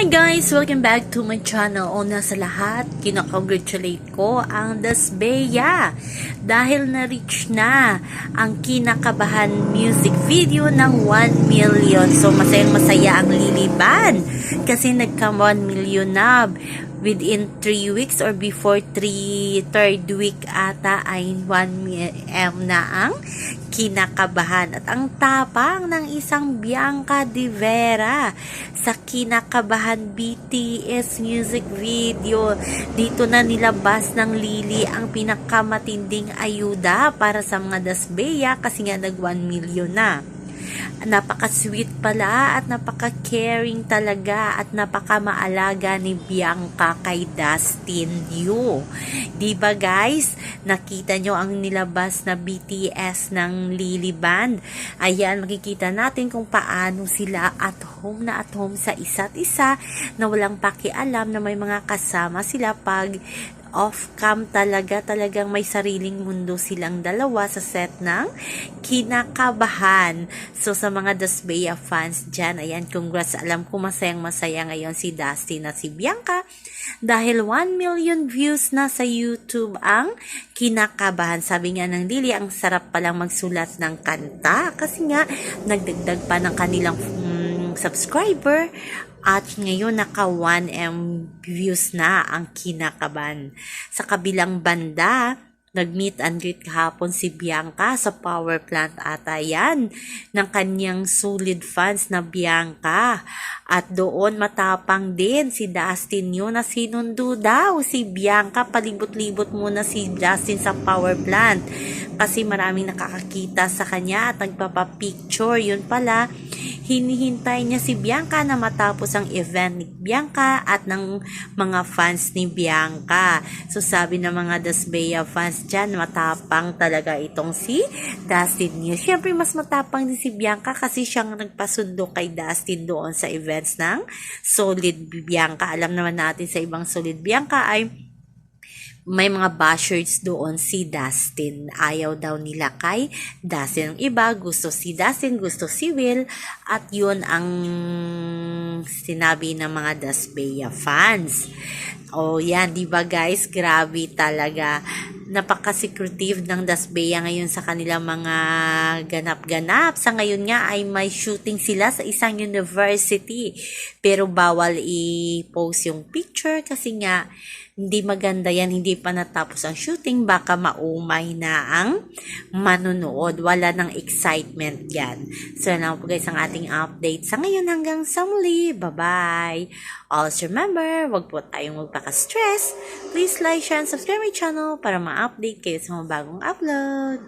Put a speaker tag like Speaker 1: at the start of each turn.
Speaker 1: Hi guys! Welcome back to my channel. Una sa lahat, kinakongratulate ko ang Dasbeya dahil na-reach na ang kinakabahan music video ng 1 million. So masayang masaya ang Liliban kasi nagka 1 million na within 3 weeks or before 3 third week ata ay 1 m na ang kinakabahan at ang tapang ng isang Bianca de Vera sa kinakabahan BTS music video. Dito na nilabas ng Lily ang pinakamatinding ayuda para sa mga Dasbeya kasi nga nag 1 million na napaka-sweet pala at napaka-caring talaga at napaka-maalaga ni Bianca kay Dustin Yu. 'Di ba guys? Nakita nyo ang nilabas na BTS ng Lily Band. Ayan, makikita natin kung paano sila at home na at home sa isa't isa na walang pakialam na may mga kasama sila pag off-cam talaga, talagang may sariling mundo silang dalawa sa set ng kinakabahan. So, sa mga Dasbeya fans dyan, ayan, congrats. Alam ko masayang masaya ngayon si Dusty na si Bianca dahil 1 million views na sa YouTube ang kinakabahan. Sabi nga ng Lily, ang sarap palang magsulat ng kanta kasi nga nagdagdag pa ng kanilang mm, subscriber at ngayon naka 1M views na ang kinakaban. Sa kabilang banda, nag-meet and greet kahapon si Bianca sa power plant ata yan ng kanyang solid fans na Bianca. At doon matapang din si Dustin yun na sinundo daw si Bianca. Palibot-libot muna si Justin sa power plant kasi maraming nakakakita sa kanya at nagpapapicture. Yun pala, hinihintay niya si Bianca na matapos ang event ni Bianca at ng mga fans ni Bianca. So sabi ng mga Dasbeya fans dyan, matapang talaga itong si Dustin New. Siyempre mas matapang din si Bianca kasi siyang nagpasundo kay Dustin doon sa events ng Solid Bianca. Alam naman natin sa ibang Solid Bianca ay may mga bashers doon si Dustin. Ayaw daw nila kay Dustin. Ang iba, gusto si Dustin, gusto si Will. At yun ang sinabi ng mga Dasbeya fans. Oh, yan, di ba guys? Grabe talaga. Napaka-secretive ng Dasbeya ngayon sa kanilang mga ganap-ganap. Sa ngayon nga ay may shooting sila sa isang university. Pero bawal i-post yung picture kasi nga hindi maganda yan, hindi pa natapos ang shooting, baka maumay na ang manunood. Wala ng excitement yan. So, yan lang po guys ang ating update. Sa ngayon hanggang sa muli. Bye-bye! Always remember, wag po tayong magpaka-stress. Please like, share, and subscribe my channel para ma-update kayo sa mga bagong upload.